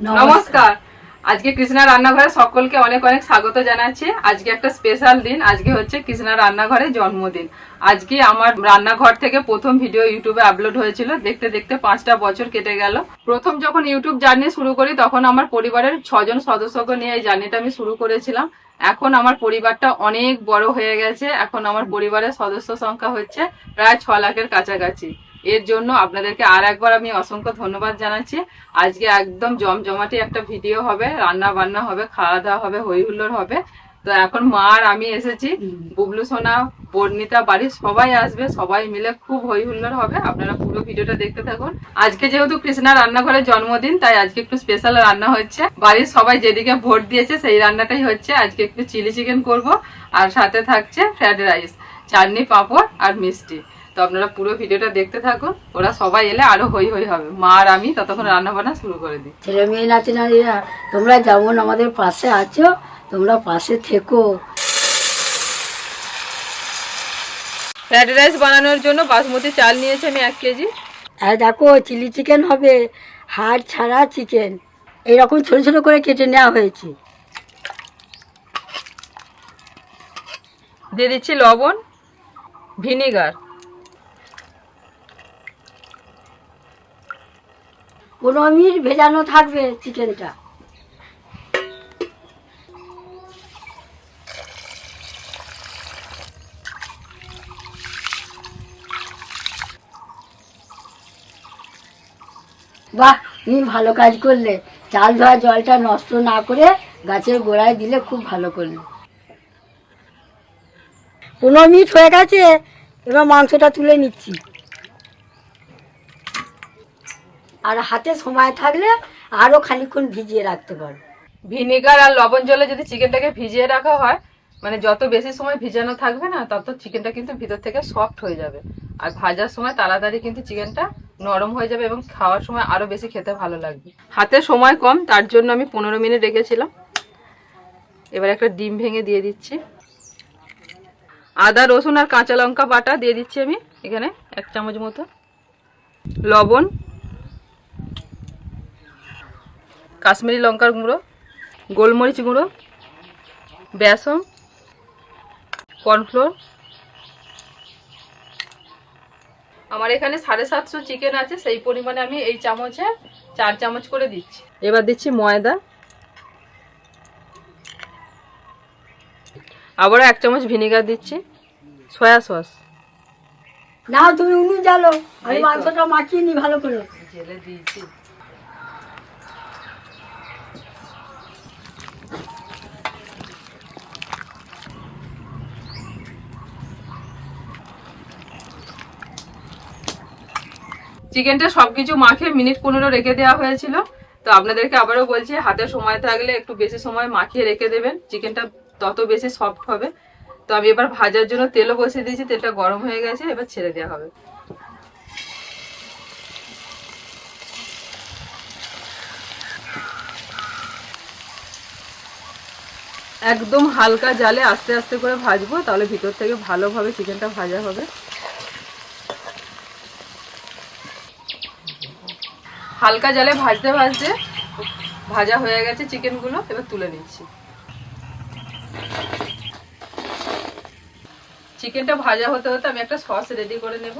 নমস্কার। আজকে কৃষ্ণা রান্নাঘরে সকলকে অনেক অনেক স্বাগত জানাচ্ছি। আজকে একটা স্পেশাল দিন, আজকে হচ্ছে কৃষ্ণা রান্নাঘরের জন্মদিন। আজকে আমার রান্নাঘর থেকে প্রথম ভিডিও ইউটিউবে আপলোড হয়েছিল। দেখতে দেখতে পাঁচটা বছর কেটে গেল। প্রথম যখন ইউটিউব জার্নি শুরু করি, তখন আমার পরিবারের ছজন সদস্যকে নিয়ে এই জার্নিটা আমি শুরু করেছিলাম। এখন আমার পরিবারটা অনেক বড় হয়ে গেছে। এখন আমার পরিবারের সদস্য সংখ্যা হচ্ছে প্রায় ছ লাখের কাছাকাছি। এর জন্য আপনাদেরকে আর একবার আমি অসংখ্য ধন্যবাদ জানাচ্ছি। আজকে একদম জমজমাটি একটা ভিডিও হবে রান্না বান্না হবে খাওয়া দাওয়া হবে হই হুল্লোড় হবে। তো এখন মা আর আমি এসেছি, বুবলু সোনা বর্ণিতা বাড়ির সবাই আসবে, সবাই মিলে খুব হই হুল্লোড় হবে। আপনারা পুরো ভিডিওটা দেখতে থাকুন। আজকে যেহেতু কৃষ্ণা রান্নাঘরের জন্মদিন, তাই আজকে একটু স্পেশাল রান্না হচ্ছে। বাড়ির সবাই যেদিকে ভোট দিয়েছে, সেই রান্নাটাই হচ্ছে। আজকে একটু চিলি চিকেন করব, আর সাথে থাকছে ফ্রাইড রাইস চাটনি, পাঁপড়, আর মিষ্টি। তো আপনারা পুরো ভিডিওটা দেখতে থাকুন। ওরা সবাই এলে আরও হই হই হবে। মা আর আমি ততক্ষণ রান্না বান্না শুরু করে দিই। ছেলে মেয়ে নাতি নারীরা তোমরা যেমন আমাদের পাশে আছো তোমরা পাশে থেকো। ফ্রাইড রাইস বানানোর জন্য বাসমতি চাল নিয়েছি আমি এক কেজি। আর দেখো চিলি চিকেন হবে হাড় ছাড়া চিকেন। এইরকম ছোট ছোট করে কেটে নেওয়া হয়েছে। দিয়ে দিচ্ছি লবণ ভিনিগার। পনেরো মিনিট ভেজানো থাকবে চিকেনটা। বাহ, তুমি ভালো কাজ করলে। চাল ধোয়া জলটা নষ্ট না করে গাছের গোড়ায় দিলে খুব ভালো করলে। পনেরো মিনিট হয়ে গেছে, এবার মাংসটা তুলে নিচ্ছি। আর হাতে সময় থাকলে আরও খানিকক্ষণ ভিজিয়ে রাখতে পারো। ভিনিগার আর লবণ জলে যদি চিকেনটাকে ভিজিয়ে রাখা হয় মানে যত বেশি সময় ভিজানো থাকবে না, তত চিকেনটা কিন্তু ভিতর থেকে সফট হয়ে যাবে। আর ভাজার সময় তাড়াতাড়ি কিন্তু চিকেনটা নরম হয়ে যাবে এবং খাওয়ার সময় আরও বেশি খেতে ভালো লাগবে। হাতে সময় কম, তার জন্য আমি পনেরো মিনিট রেখেছিলাম। এবার একটা ডিম ভেঙে দিয়ে দিচ্ছি। আদা, রসুন আর কাঁচা লঙ্কা বাটা দিয়ে দিচ্ছি আমি এখানে এক চামচ মতো। লবণ কাশ্মীরি লঙ্কার গুঁড়ো গোলমরিচ গুঁড়ো বেসন কর্নফ্লোর। আমার এখানে সাড়ে সাতশো চিকেন আছে সেই পরিমাণে আমি এই চামচে চার চামচ করে দিচ্ছি। এবার দিচ্ছি ময়দা। আবারও এক চামচ ভিনেগার দিচ্ছি। Soy sauce. না তুমি উনুন জ্বালো। আমি মাংসটা মাখিয়ে নি ভালো করে। জেলে দিয়েছি। চিকেনটা সবকিছু মাখিয়ে মিনিট পনেরো রেখে দেওয়া হয়েছিল। তো আপনাদেরকে আবারও বলছি, হাতে সময় থাকলে একটু বেশি সময় মাখিয়ে রেখে দেবেন। চিকেনটা তত বেশি সফট হবে। তো আমি এবার ভাজার জন্য তেলও বসিয়ে দিয়েছি, তেলটা গরম হয়ে গেছে, এবার ছেড়ে দেওয়া হবে। একদম হালকা জালে আস্তে আস্তে করে ভাজবো, তাহলে ভিতর থেকে ভালোভাবে চিকেনটা ভাজা হবে। হালকা জালে ভাজতে ভাজতে ভাজা হয়ে গেছে চিকেনগুলো, এবার তুলে নিচ্ছি। চিকেনটা ভাজা হতে হতে আমি একটা সস রেডি করে নেব।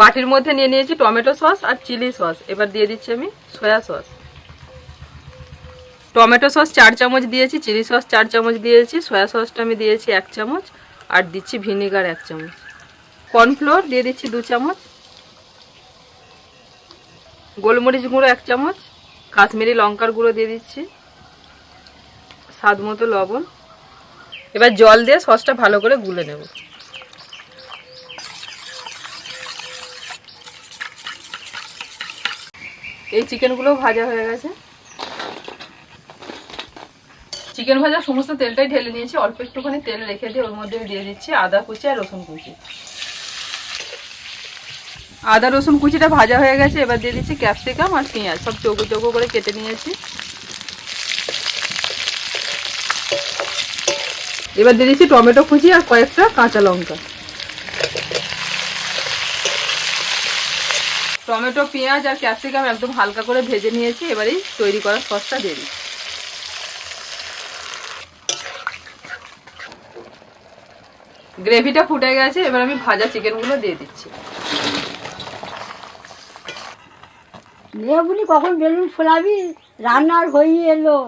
বাটির মধ্যে নিয়ে নিয়েছি টমেটো সস আর চিলি সস। এবার দিয়ে দিচ্ছি আমি সয়া সস। টমেটো সস চার চামচ দিয়েছি, চিলি সস চার চামচ দিয়েছি, সয়া সসটা আমি দিয়েছি এক চামচ, আর দিচ্ছি ভিনেগার এক চামচ। কর্নফ্লোর দিয়ে দিচ্ছি দু চামচ। গোলমরিচ গুঁড়ো এক চামচ, কাশ্মীরি লঙ্কার গুঁড়ো দিয়ে দিচ্ছি, স্বাদ মতো লবণ। এবার জল দিয়ে সসটা ভালো করে গুলে নেব। এই চিকেনগুলো ভাজা হয়ে গেছে। চিকেন ভাজা সমস্ত তেলটাই ঢেলে নিয়েছি, অল্প একটুখানি তেল রেখে দিয়ে ওর মধ্যে দিয়ে দিচ্ছি আদা কুচি আর রসুন কুচি। আদা রসুন কুচিটা ভাজা হয়ে গেছে, এবার দিয়ে দিচ্ছি ক্যাপসিকাম আর পেঁয়াজ। সব চৌকো চৌকো করে কেটে নিয়েছি। এবার দিয়ে দিচ্ছি টমেটো কুচি আর কয়েকটা কাঁচা লঙ্কা। টমেটো, পেঁয়াজ আর ক্যাপসিকাম একদম হালকা করে ভেজে নিয়েছি, এবারেই তৈরি করা সসটা দিয়ে দিচ্ছি। গ্রেভিটা ফুটে গেছে, এবার আমি ভাজা চিকেনগুলো দিয়ে দিচ্ছি। মেয়েগুলি কখন বেলুন ফোলাবি? রান্নার হয়ে এলো।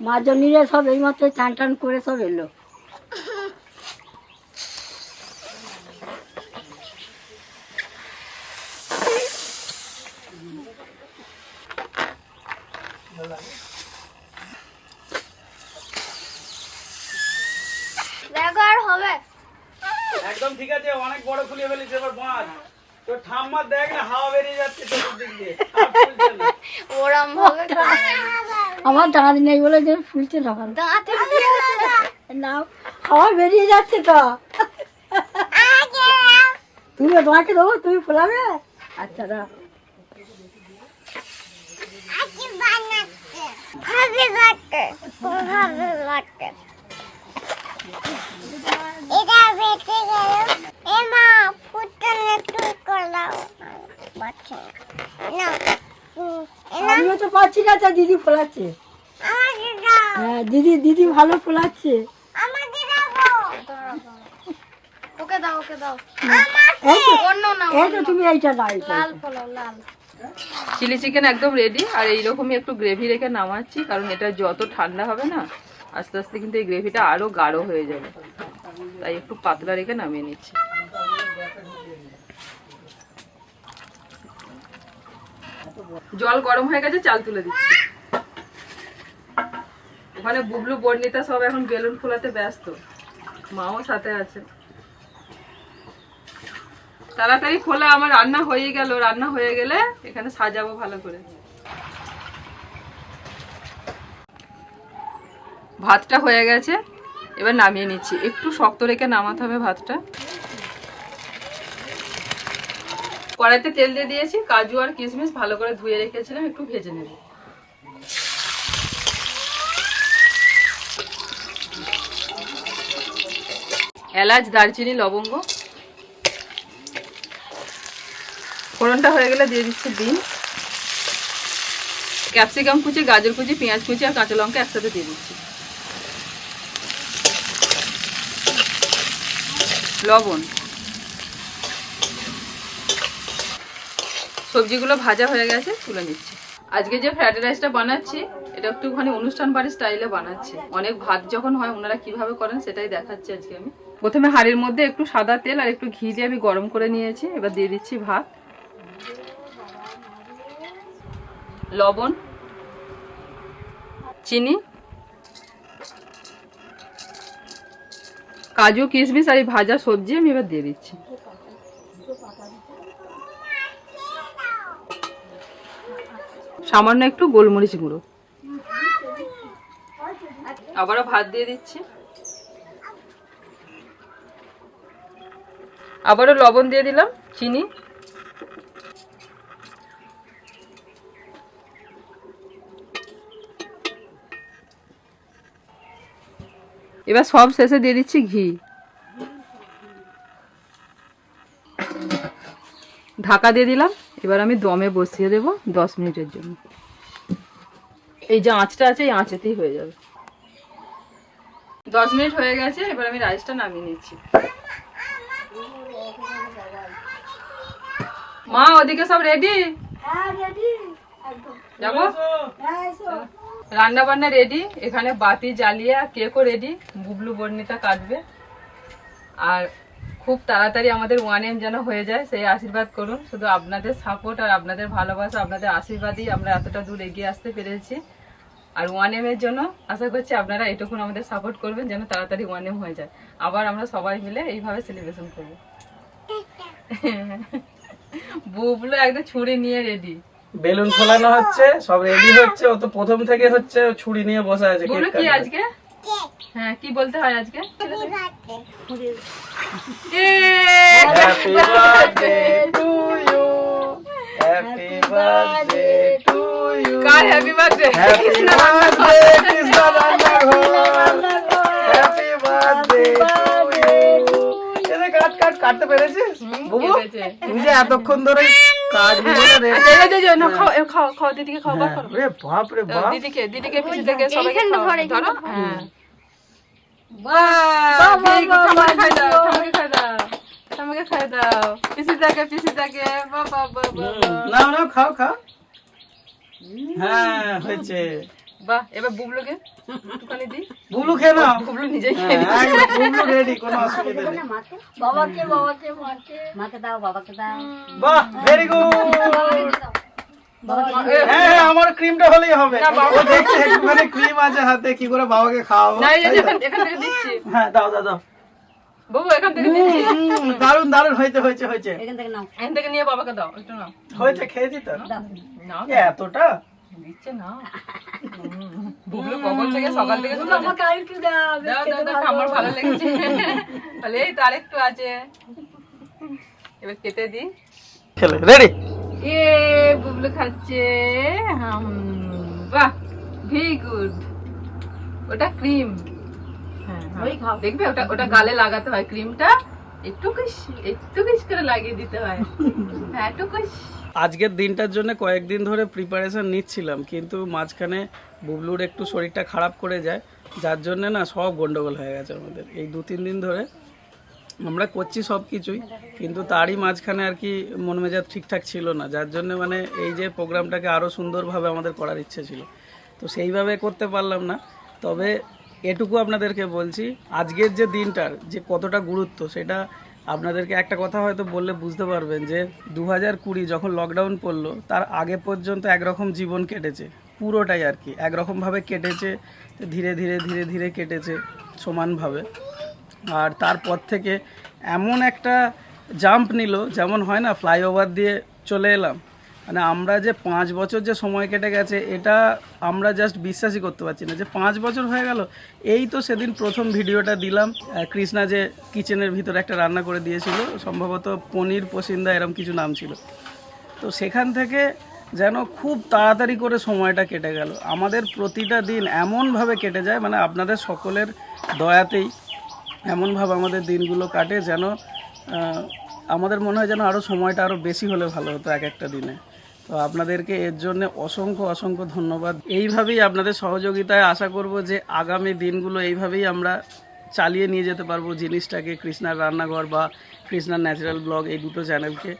মাজনীরা সব এইমাত্র চান টান করে সব এলো। হবে। একদম ঠিক আছে অনেক বড় ফুলিয়ে ফেলেছে এবার বাঁধ। তোর ঠাম্মার দেখ না হাওয়া বেরিয়ে যাচ্ছে চতুর্দিক দিয়ে। আর ফুলছে না। ওরম ভাবে আমার দাঁত নেই বলে যে ফুলছে না না হাওয়া বেরিয়ে যাচ্ছে তো। তুমি তোমাকে দেবো তুমি ফোলাবে? আচ্ছা না ভাবে ভাবে বাটে এটা বেটে গেল এ মা ফুটনে তুই করলাম বাচ্চা না। না আমিও তো পাচ্ছি না তা দিদি ফোলাচ্ছে। হ্যাঁ দিদি দিদি ভালো ফোলাচ্ছে। ওকে দাও ওকে দাও। এই তো অন্য না এই তো তুমি এইটা দাও লাল পোলাও লাল। চিলি চিকেন একদম রেডি আর এইরকমই একটু গ্রেভি রেখে নামাচ্ছি কারণ এটা যত ঠান্ডা হবে না আস্তে আস্তে কিন্তু এই গ্রেভিটা আরও গাঢ় হয়ে যাবে। তাই একটু পাতলা রেখে নামিয়ে নিচ্ছি। জল গরম হয়ে গেছে, চাল তুলে দিচ্ছি। ওখানে বুবলু, বর্ণিতা সব এখন বেলুন ফোলাতে ব্যস্ত। মাও সাথে আছে। তাড়াতাড়ি খোলা আমার রান্না হয়ে গেল। রান্না হয়ে গেলে এখানে সাজাবো ভালো করে। ভাতটা হয়ে গেছে, এবার নামিয়ে নিচ্ছি। একটু শক্ত রেখে নামাতে হবে ভাতটা। কড়াইতে তেল দিয়ে দিয়েছি, কাজু আর কিশমিশ ভালো করে ধুয়ে রেখেছিলাম, একটু ভেজে নেব। এলাচ, দারচিনি, লবঙ্গ। ফোড়নটা হয়ে গেলে দিয়ে দিচ্ছি ডিম। ক্যাপসিকাম কুচি, গাজর কুচি, পেঁয়াজ কুচি আর কাঁচা লঙ্কা একসাথে দিয়ে দিচ্ছি। লবণ। সবজিগুলো ভাজা হয়ে গেছে, তুলে নিচ্ছি। আজকে যে ফ্রাইড রাইসটা বানাচ্ছি, এটা একটুখানি অনুষ্ঠান বাড়ির স্টাইলে বানাচ্ছি। অনেক ভাত যখন হয়, ওনারা কীভাবে করেন সেটাই দেখাচ্ছি আজকে আমি। প্রথমে হাঁড়ির মধ্যে একটু সাদা তেল আর একটু ঘি দিয়ে আমি গরম করে নিয়েছি। এবার দিয়ে দিচ্ছি ভাত। লবণ। চিনি। কাজু, কিশমিশ আর এই ভাজা সবজি আমি এবার দিয়ে দিচ্ছি। সামান্য একটু গোলমরিচ গুঁড়ো। আবারও ভাত দিয়ে দিচ্ছি। আবারও লবণ দিয়ে দিলাম, চিনি। এবার সব শেষে দিয়ে দিচ্ছি ঘি। ঢাকা দিয়ে দিলাম, এবার আমি দমে বসিয়ে দেব দশ মিনিটের জন্য। এই যে আঁচটা আছে এই আঁচেতেই হয়ে যাবে। দশ মিনিট হয়ে গেছে এবার আমি রাইসটা নামিয়ে নিচ্ছি। মা ওদিকে সব রেডি হ্যাঁ যাব? রান্না বান্না রেডি এখানে বাতি জ্বালিয়ে আর কেকও রেডি বুবলু বর্ণিতা কাটবে। আর খুব তাড়াতাড়ি আমাদের ওয়ান এম যেন হয়ে যায় সেই আশীর্বাদ করুন। শুধু আপনাদের সাপোর্ট আর আপনাদের ভালোবাসা আপনাদের আশীর্বাদই আমরা এতটা দূর এগিয়ে আসতে পেরেছি। আর ওয়ান এম এর জন্য আশা করছি আপনারা এটুকুন আমাদের সাপোর্ট করবেন যেন তাড়াতাড়ি ওয়ান এম হয়ে যায়। আবার আমরা সবাই মিলে এইভাবে সেলিব্রেশন করব। বুবলু একদম ছুরি নিয়ে রেডি বেলুন ফোলানো হচ্ছে সব রেডি হচ্ছে ও তো প্রথম থেকে হচ্ছে ও ছুরি নিয়ে বসে আছে বুবলু কি আজকে? হ্যাঁ কি বলতে হয় আজকে? Happy birthday to you. কার হ্যাপি বার্থডে কৃষ্ণ. এরে কাট কাট কাটতে পেরেছিস? বুবু। যে এতক্ষণ ধরে কাজগুলো রে আচ্ছা, এই যে, এই যে, নাও, খাও, খাও, খাও, দিদিকে খাও, বার করো। রে বাপ রে বাপ। দিদিকে, দিদিকে, পিসিদেরকে, সবাইকে খাও। ধরো, হ্যাঁ। বাহ, বাহ, খাই দাও, খাই দাও, ঠাম্মাকে খাই দাও। বাহ, বাহ, হুম, বাহ। নাও নাও খাও খাও। হ্যাঁ হয়েছে। বাহ, এবার বুবলুকে একটুখানি দিই। বুবলু খেয়ে নাও। বুবলু নিজেই হ্যাঁ, খেয়ে নিচ্ছে। বুবলু রেডি কোনো অসুবিধা নেই। বাবাকে বাবাকে মাকে। মাকে দাও বাবাকে দাও। বাহ ভেরি গুড হ্যাঁ হ্যাঁ, আমার ক্রিমটা হলেই হবে। ও দেখছে একটুখানি ক্রিম আছে হাতে কি করে বাবাকে খাওয়াবো? না, এই যে, তাই তো? এখান- এখান থেকে দিচ্ছি। হ্যাঁ দাও দাও দাও। বাবু, এখান থেকে দারুণ দারুণ হয়েছে হয়েছে হয়েছে। এখান থেকে নাও। এখান থেকে নিয়ে বাবাকে দাও, একটু নাও। হয়েছে খেয়েছি তো এ, এতটা? দিচ্ছে না। বুবলু কখন থেকে সকাল থেকে শুরু আমাকে আর একটু দাও দাও, দাও, দাও, ভালো লেগেছে। বলে, এই তো আরেকটু আছে। এবার কেটে দিই। খেলে রেডি? এ বুবলু খাচ্ছে। হাম, বাহ ভেরি গুড। ওটা ক্রিম। ওই খাও। দেখবে ওটা ওটা গালে লাগাতে হয় ক্রিমটা। একটু কুশ একটু কুশ করে লাগিয়ে দিতে হয়। হ্যাঁ আজকের দিনটার জন্য কয়েকদিন ধরে প্রিপারেশন নিচ্ছিলাম কিন্তু মাঝখানে বুবলুর একটু শরীরটা খারাপ করে যায় যার জন্য না সব গন্ডগোল হয়ে গেছে আমাদের। এই দু তিন দিন ধরে আমরা করছি সব কিছুই কিন্তু তারই মাঝখানে আর কি মন মেজাজ ঠিকঠাক ছিল না যার জন্য মানে এই যে প্রোগ্রামটাকে আরও সুন্দরভাবে আমাদের করার ইচ্ছে ছিল। তো সেইভাবে করতে পারলাম না তবে এটুকু আপনাদেরকে বলছি, আজকের যে দিনটার যে কতটা গুরুত্ব, সেটা আপনাদেরকে একটা কথা হয়তো বললে বুঝতে পারবেন যে দু হাজার কুড়ি যখন লকডাউন পড়ল, তার আগে পর্যন্ত একরকম জীবন কেটেছে, পুরোটাই আর কি। একরকমভাবে কেটেছে, ধীরে ধীরে ধীরে ধীরে কেটেছে, সমানভাবে। আর তারপর থেকে এমন একটা জাম্প নিল, যেমন হয় না ফ্লাইওভার দিয়ে চলে এলাম। মানে আমরা যে পাঁচ বছর যে সময় কেটে গেছে, এটা আমরা জাস্ট বিশ্বাসই করতে পারছি না। যে পাঁচ বছর হয়ে গেল, এই তো সেদিন প্রথম ভিডিওটা দিলাম। কৃষ্ণা যে কিচেনের ভিতরে একটা রান্না করে দিয়েছিল, সম্ভবত পনির পসিন্দা এরম কিছু নাম ছিল। তো সেখান থেকে যেন খুব তাড়াতাড়ি করে সময়টা কেটে গেল। আমাদের প্রতিটা দিন এমনভাবে কেটে যায় মানে আপনাদের সকলের দয়াতেই এমনভাবে আমাদের দিনগুলো কাটে যেন আমাদের মনে হয় যেন আরও সময়টা আরও বেশি হলে ভালো হতো এক একটা দিনে। তো আপনাদেরকে এর জন্য অসংখ্য অসংখ্য ধন্যবাদ। এইভাবেই আপনাদের সহযোগিতায় আশা করব যে আগামী দিনগুলো এইভাবেই আমরা চালিয়ে নিয়ে যেতে পারব জিনিসটাকে, কৃষ্ণার রান্নাঘর বা কৃষ্ণার ন্যাচারাল ব্লগ এই দুটো চ্যানেলকে।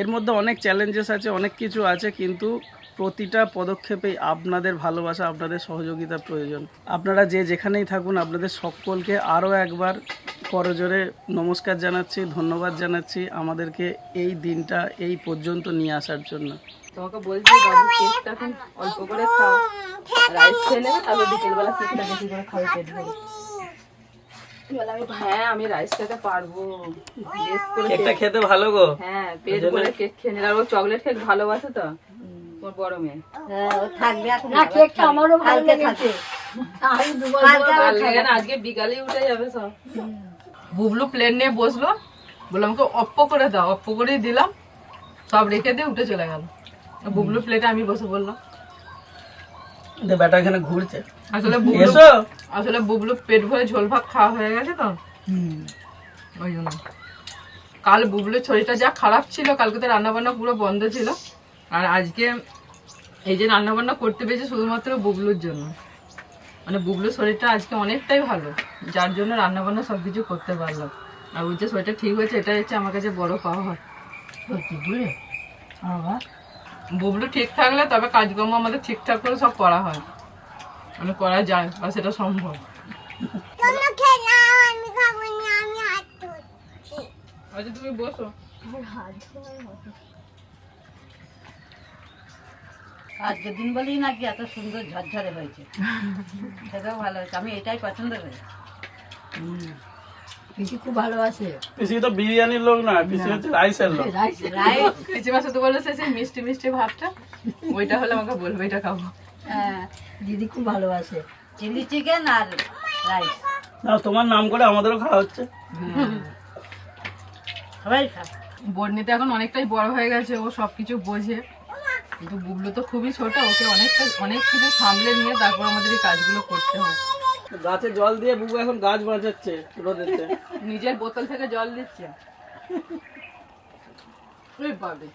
এর মধ্যে অনেক চ্যালেঞ্জেস আছে, অনেক কিছু আছে, কিন্তু প্রতিটা পদক্ষেপেই আপনাদের ভালোবাসা, আপনাদের সহযোগিতা প্রয়োজন। আপনারা যে যেখানেই থাকুন, আপনাদের সকলকে আরও একবার করজোরে নমস্কার জানাচ্ছি, ধন্যবাদ জানাচ্ছি আমাদেরকে এই দিনটা এই পর্যন্ত নিয়ে আসার জন্য। তোমাকে বলছি বাবু কেকটা এখন অল্প করে খাও। রাইস খেয়ে নেবে তারপর বিকেলবেলা কেকটা বেশি করে খাবে পেট ভরে। হ্যাঁ আমি রাইস খেতে পারব। বেশ করে কেকটা খেতে ভালো গো। হ্যাঁ পেট ভরে কেক খেয়ে নিলে ও চকলেট কেক ভালোবাসে তো তোমার বড় মেয়ে। হ্যাঁ ও থাকবে এখন। না কেকটা আমারও ভালো লেগেছে। আমি দুবার কালকে আর লাগে না, আজকে বিকালেই উঠে যাবে সব। বুবলু প্লেন নিয়ে বসল। বললাম আমাকে অপ্প করে দাও। অপ্প করেই দিলাম। সব রেখে দিয়ে উঠে চলে গেল। বুবলু প্লেটে আমি বসে বললাম। ব্যাটা এখানে ঘুরছে। আসলে বুবলু আসলে বুবলু পেট ভরে ঝোল ভাত খাওয়া হয়ে গেছে তো। ওই জন্য। কাল বুবলুর শরীরটা যা খারাপ ছিল কালকে তো রান্না বান্না পুরো বন্ধ ছিল। আর আজকে এই যে রান্না বান্না করতে পেরেছি শুধুমাত্র বুবলুর জন্য। মানে বুবলুর শরীরটা আজকে অনেকটাই ভালো। যার জন্য রান্না বান্না সব কিছু করতে পারলাম আর ওর যে শরীরটা ঠিক হয়েছে এটাই হচ্ছে আমার কাছে বড় পাওয়া। হয় বুবলু ঠিক থাকলে তবে কাজকর্ম আমাদের ঠিকঠাক করে সব করা হয়। মানে করা যায় বা সেটা সম্ভব। তোমরা খেয়ে নাও আমি খাব না আমি হাত ধুচ্ছি আচ্ছা তুমি বসো। আজকের দিন বলেই নাকি এত সুন্দর ঝরঝরে হয়েছে। সেটাও ভালো হয়েছে আমি এটাই পছন্দ করি। পিসি খুব ভালোবাসে পিসি তো বিরিয়ানির লোক না পিসি হচ্ছে রাইসের লোক। রাইস। রাইস পিসিমা শুধু বলেছে সেই মিষ্টি মিষ্টি ভাতটা। ওইটা হলে আমাকে বলবে এটা খাব। হ্যাঁ, দিদি খুব ভালোবাসে চিলি চিকেন আর রাইস। না তোমার নাম করে আমাদেরও খাওয়া হচ্ছে। সবাই বর্ণিতে এখন অনেকটাই বড় হয়ে গেছে ও সবকিছু বোঝে। কিন্তু বুবলু তো খুবই ছোট ওকে অনেকটা অনেক কিছু সামলে নিয়ে তারপর আমাদের এই কাজগুলো করতে হয়। গাছে জল দিয়ে বুবু এখন গাছ বাঁচাচ্ছে রোদেতে। নিজের বোতল থেকে জল দিচ্ছে। ওই বাবা